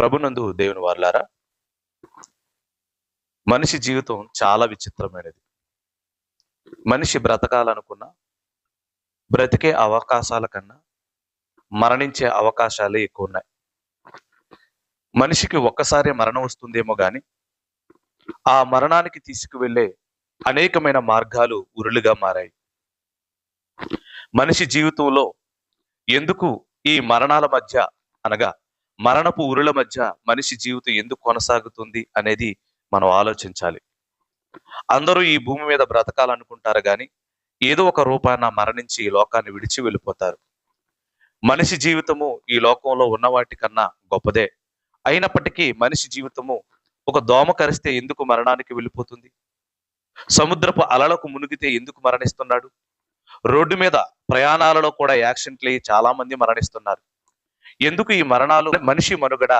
ప్రభునందు దేవుని వారులారా మనిషి జీవితం చాలా విచిత్రమైనది. మనిషి బ్రతకాలనుకున్న బ్రతికే అవకాశాల కన్నా మరణించే అవకాశాలే ఎక్కువ ఉన్నాయి మనిషికి ఒక్కసారి మరణం వస్తుందేమో కానీ ఆ మరణానికి తీసుకువెళ్ళే అనేకమైన మార్గాలు ఉరులుగా మారాయి. మనిషి జీవితంలో ఎందుకు ఈ మరణాల మధ్య అనగా మరణపు ఉరుల మధ్య మనిషి జీవితం ఎందుకు కొనసాగుతుంది అనేది మనం ఆలోచించాలి. అందరూ ఈ భూమి మీద బ్రతకాలనుకుంటారు కానీ ఏదో ఒక రూపాన మరణించి ఈ లోకాన్ని విడిచి వెళ్ళిపోతారు. మనిషి జీవితము ఈ లోకంలో ఉన్న వాటికన్నా గొప్పదే. అయినప్పటికీ మనిషి జీవితము ఒక దోమ కరిస్తే ఎందుకు మరణానికి వెళ్ళిపోతుంది? సముద్రపు అలలకు మునిగితే ఎందుకు మరణిస్తున్నాడు? రోడ్డు మీద ప్రయాణాలలో కూడా యాక్సిడెంట్లు అయ్యి చాలా మంది మరణిస్తున్నారు. ఎందుకు ఈ మరణాలు మనిషి మనుగడ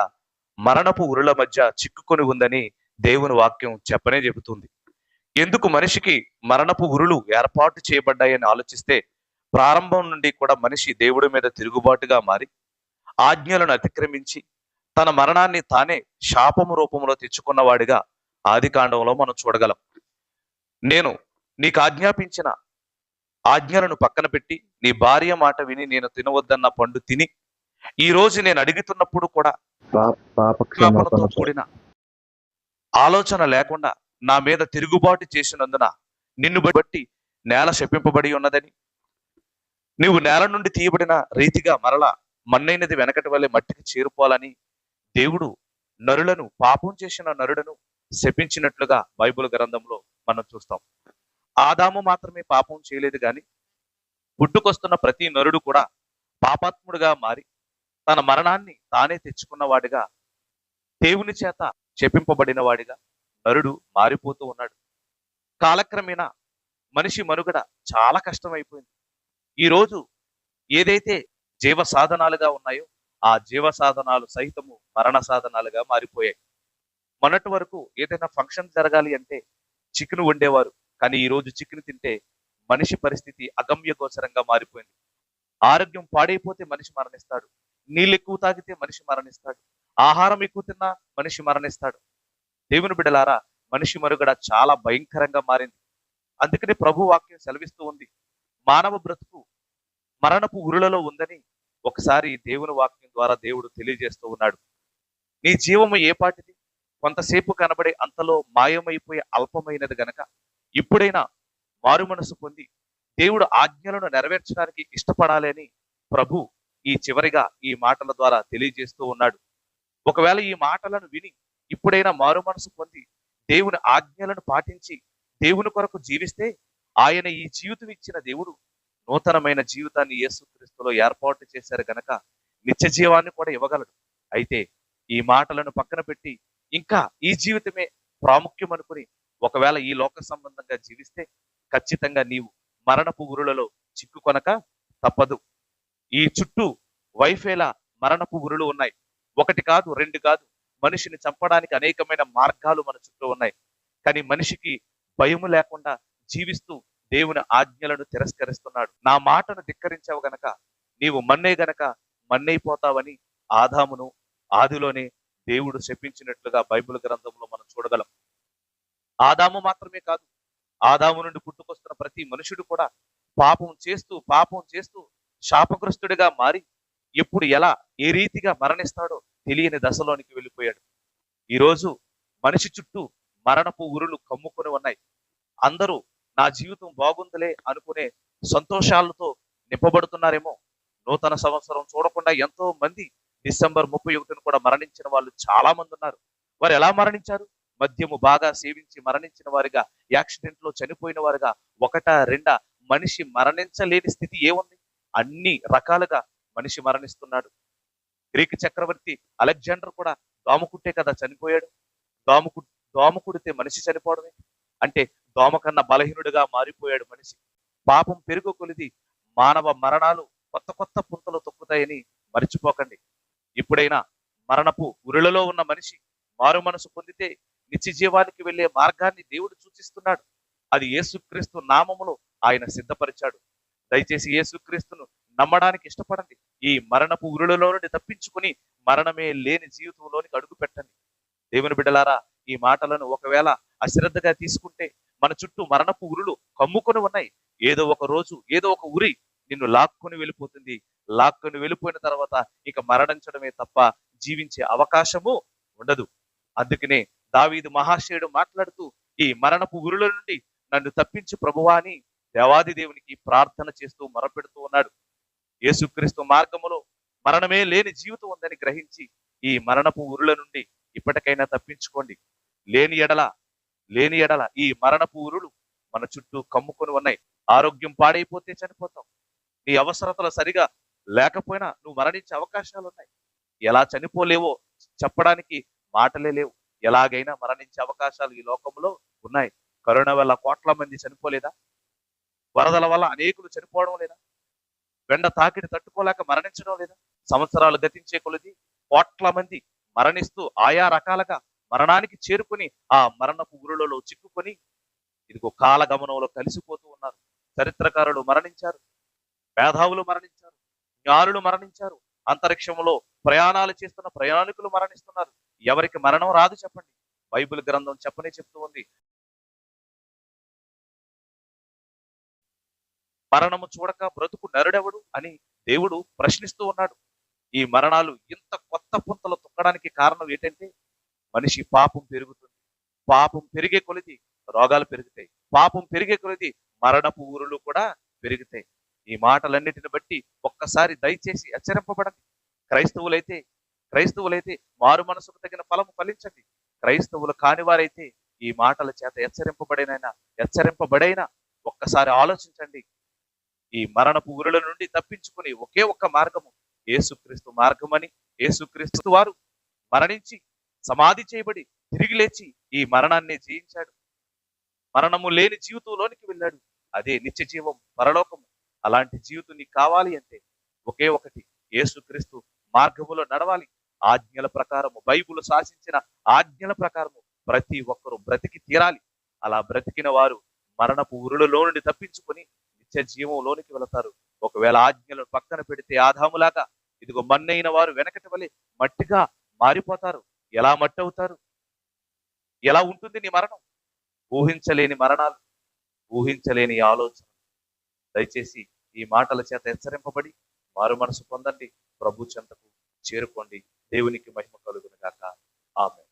మరణపు ఉరుల మధ్య చిక్కుకొని ఉందని దేవుని వాక్యం చెప్పనే చెబుతుంది. ఎందుకు మనిషికి మరణపు ఉరులు ఏర్పాటు చేయబడ్డాయని ఆలోచిస్తే ప్రారంభం నుండి కూడా మనిషి దేవుడి మీద తిరుగుబాటుగా మారి ఆజ్ఞలను అతిక్రమించి తన మరణాన్ని తానే శాపము రూపంలో తెచ్చుకున్నవాడిగా ఆది కాండంలో మనం చూడగలం. నేను నీకు ఆజ్ఞాపించిన ఆజ్ఞలను పక్కన పెట్టి నీ భార్య మాట విని నేను తినవద్దన్న పండు తిని ఈ రోజు నేను అడుగుతున్నప్పుడు కూడా పాప పాప క్షమాపణతో క్షమాపణ కూడిన ఆలోచన లేకుండా నా మీద తిరుగుబాటు చేసినందున నిన్ను బట్టి నేల శపింపబడి ఉన్నదని నీవు నేల నుండి తీయబడిన రీతిగా మరలా మన్నైనది వెనకటి వల్లే మట్టికి చేరుకోవాలని దేవుడు నరులను పాపం చేసిన నరులను శపించినట్లుగా బైబిల్ గ్రంథంలో మనం చూస్తాం. ఆదాము మాత్రమే పాపం చేయలేదు గాని పుట్టుకొస్తున్న ప్రతి నరుడు కూడా పాపాత్ముడుగా మారి తన మరణాన్ని తానే తెచ్చుకున్నవాడిగా దేవుని చేత చెప్పింపబడిన వాడిగా నరుడు మారిపోతూ ఉన్నాడు. కాలక్రమేణా మనిషి మనుగడ చాలా కష్టమైపోయింది. ఈరోజు ఏదైతే జీవ సాధనాలుగా ఉన్నాయో ఆ జీవ సాధనాలు సహితము మరణ సాధనాలుగా మారిపోయాయి. మొన్నటి వరకు ఏదైనా ఫంక్షన్ జరగాలి అంటే చికెన్ వండేవారు కానీ ఈ రోజు చికెన్ తింటే మనిషి పరిస్థితి అగమ్య గోచరంగా మారిపోయింది. ఆరోగ్యం పాడైపోతే మనిషి మరణిస్తాడు. నీళ్ళు ఎక్కువ తాగితే మనిషి మరణిస్తాడు. ఆహారం ఎక్కువ తిన్నా మనిషి మరణిస్తాడు. దేవుని బిడలారా మనిషి మనుగడ చాలా భయంకరంగా మారింది. అందుకని ప్రభు వాక్యం సెలవిస్తూ ఉంది. మానవ బ్రతుకు మరణపు ఉరులలో ఉందని ఒకసారి దేవుని వాక్యం ద్వారా దేవుడు తెలియజేస్తూ ఉన్నాడు. నీ జీవము ఏ పాటిది? కొంతసేపు కనబడే అంతలో మాయమైపోయే అల్పమైనది గనక ఇప్పుడైనా మారు మనసు పొంది దేవుడు ఆజ్ఞలను నెరవేర్చడానికి ఇష్టపడాలి అని ప్రభు ఈ చివరిగా ఈ మాటల ద్వారా తెలియజేస్తూ ఉన్నాడు. ఒకవేళ ఈ మాటలను విని ఇప్పుడైనా మారు మనసు పొంది దేవుని ఆజ్ఞలను పాటించి దేవుని కొరకు జీవిస్తే ఆయన ఈ జీవితం ఇచ్చిన దేవుడు నూతనమైన జీవితాన్ని యేసుక్రీస్తులో ఏర్పాటు చేశారు గనక నిత్య జీవాన్ని కూడా ఇవ్వగలడు. అయితే ఈ మాటలను పక్కన పెట్టి ఇంకా ఈ జీవితమే ప్రాముఖ్యం అనుకుని ఒకవేళ ఈ లోక సంబంధంగా జీవిస్తే ఖచ్చితంగా నీవు మరణపు ఉరులలో చిక్కుకొనక తప్పదు. ఈ చుట్టూ వైఫేల మరణపు ఉరులు ఉన్నాయి. ఒకటి కాదు రెండు కాదు మనిషిని చంపడానికి అనేకమైన మార్గాలు మన చుట్టూ ఉన్నాయి. కానీ మనిషికి భయము లేకుండా జీవిస్తూ దేవుని ఆజ్ఞలను తిరస్కరిస్తున్నాడు. నా మాటను ధిక్కరించావు గనక నీవు మన్నే గనక మన్నైపోతావని ఆదామును ఆదిలోనే దేవుడు శపించినట్లుగా బైబిల్ గ్రంథంలో మనం చూడగలం. ఆదాము మాత్రమే కాదు ఆదాము నుండి పుట్టుకొస్తున్న ప్రతి మనుషుడు కూడా పాపం చేస్తూ పాపం చేస్తూ శాపగ్రస్తుడిగా మారి ఎప్పుడు ఎలా ఏ రీతిగా మరణిస్తాడో తెలియని దశలోనికి వెళ్ళిపోయాడు. ఈరోజు మనిషి చుట్టూ మరణపు ఉరులు కమ్ముకొని ఉన్నాయి. అందరూ నా జీవితం బాగుందిలే అనుకునే సంతోషాలతో నింపబడుతున్నారేమో. నూతన సంవత్సరం చూడకుండా ఎంతో మంది డిసెంబర్ ముప్పై ఒకటిని కూడా మరణించిన వాళ్ళు చాలా మంది ఉన్నారు. వారు ఎలా మరణించారు? మద్యము బాగా సేవించి మరణించిన వారిగా యాక్సిడెంట్లో చనిపోయిన వారిగా ఒకట రెండా మనిషి మరణించలేని స్థితి ఏముంది? అన్ని రకాలుగా మనిషి మరణిస్తున్నాడు. గ్రీక్ చక్రవర్తి అలెగ్జాండర్ కూడా దోమకుట్టే కదా చనిపోయాడు. దోమ దోమకుడితే కుడితే మనిషి చనిపోవడమే. అంటే దోమ కన్నా బలహీనుడిగా మారిపోయాడు మనిషి. పాపం పెరుగు కొలిది మానవ మరణాలు కొత్త కొత్త పుంతలు తొక్కుతాయని మర్చిపోకండి. ఇప్పుడైనా మరణపు ఉరులలో ఉన్న మనిషి మారు మనసు పొందితే నిత్య జీవానికి వెళ్ళే మార్గాన్ని దేవుడు సూచిస్తున్నాడు. అది యేసుక్రీస్తు నామములో ఆయన సిద్ధపరిచాడు. దయచేసి యేసుక్రీస్తును నమ్మడానికి ఇష్టపడండి. ఈ మరణపు ఉరులలో నుండి తప్పించుకుని మరణమే లేని జీవితంలోనికి అడుగు పెట్టండి. దేవుని బిడ్డలారా ఈ మాటలను ఒకవేళ అశ్రద్ధగా తీసుకుంటే మన చుట్టూ మరణపు ఉరులు కమ్ముకొని ఉన్నాయి. ఏదో ఒక రోజు ఏదో ఒక ఉరి నిన్ను లాక్కొని వెళ్ళిపోతుంది. లాక్కొని వెళ్ళిపోయిన తర్వాత ఇక మరణించడమే తప్ప జీవించే అవకాశము ఉండదు. అందుకనే దావీదు మహాశయుడు మాట్లాడుతూ ఈ మరణపు ఉరుల నుండి నన్ను తప్పించు ప్రభువా అని దేవాది దేవునికి ప్రార్థన చేస్తూ మొరపెడుతూ ఉన్నాడు. యేసుక్రీస్తు మార్గములో మరణమే లేని జీవితం ఉందని గ్రహించి ఈ మరణపు ఉరుల నుండి ఇప్పటికైనా తప్పించుకోండి. లేని ఎడల లేని ఎడల ఈ మరణపు ఉరులు మన చుట్టూ కమ్ముకొని ఉన్నాయి. ఆరోగ్యం పాడైపోతే చనిపోతాం. నీ అవసరతలు సరిగా లేకపోయినా నువ్వు మరణించే అవకాశాలు ఉన్నాయి. ఎలా చనిపోలేవో చెప్పడానికి మాటలే లేవు. ఎలాగైనా మరణించే అవకాశాలు ఈ లోకంలో ఉన్నాయి. కరోనా వల్ల కోట్ల మంది చనిపోలేదా? వరదల వల్ల అనేకులు చనిపోవడం లేదా? వెండ తాకిడి తట్టుకోలేక మరణించడం లేదా? సంవత్సరాలు గతించే కొలది కోట్ల మంది మరణిస్తూ ఆయా రకాలుగా మరణానికి చేరుకుని ఆ మరణపు ఉరులలో చిక్కుకొని ఇదిగో కాలగమనంలో కలిసిపోతూ ఉన్నారు. చరిత్రకారులు మరణించారు. మేధావులు మరణించారు. జ్ఞానులు మరణించారు. అంతరిక్షంలో ప్రయాణాలు చేస్తున్న ప్రయాణికులు మరణిస్తున్నారు. ఎవరికి మరణం రాదు చెప్పండి. బైబిల్ గ్రంథం చెప్పనే చెప్తూ ఉంది. మరణము చూడక బ్రతుకు నరుడెవడు అని దేవుడు ప్రశ్నిస్తూ ఉన్నాడు. ఈ మరణాలు ఇంత కొత్త పుంతలు తొక్కడానికి కారణం ఏంటంటే మనిషి పాపం పెరుగుతుంది. పాపం పెరిగే కొలిది రోగాలు పెరుగుతాయి. పాపం పెరిగే కొలిది మరణపు ఊరులు కూడా పెరుగుతాయి. ఈ మాటలన్నిటిని బట్టి ఒక్కసారి దయచేసి హెచ్చరింపబడండి. క్రైస్తవులైతే క్రైస్తవులైతే మారు మనసుకు తగిన ఫలము ఫలించండి. క్రైస్తవులు కానివారైతే ఈ మాటల చేత హెచ్చరింపబడినైనా హెచ్చరింపబడైనా ఒక్కసారి ఆలోచించండి. ఈ మరణపు ఊరుల నుండి తప్పించుకుని ఒకే ఒక్క మార్గము ఏసుక్రీస్తు మార్గమని ఏసుక్రీస్తు వారు మరణించి సమాధి చేయబడి తిరిగి లేచి ఈ మరణాన్ని జయించాడు మరణము లేని జీవితంలోనికి వెళ్ళాడు. అదే నిత్య జీవం పరలోకము. అలాంటి జీవితం నీకు కావాలి అంటే ఒకే ఒకటి ఏసుక్రీస్తు మార్గములో నడవాలి. ఆజ్ఞల ప్రకారము బైబుల్ శాసించిన ఆజ్ఞల ప్రకారము ప్రతి ఒక్కరూ బ్రతికి తీరాలి. అలా బ్రతికిన వారు మరణపు ఉరులలో నుండి తప్పించుకొని నిత్య జీవంలోనికి వెళతారు. ఒకవేళ ఆజ్ఞలను పక్కన పెడితే ఆదాములాగా ఇదిగో మన్నైన వారు వెనకటి వలె మట్టిగా మారిపోతారు. ఎలా మట్టి అవుతారు ఎలా ఉంటుంది నీ మరణం? ఊహించలేని మరణాలు ఊహించలేని ఆలోచన దయచేసి ఈ మాటల చేత హెచ్చరింపబడి మారు మనసు పొందండి. ప్రభు చెంతకు చేరుకోండి. దేవునికి మహిమ కలుగును గాక. ఆమె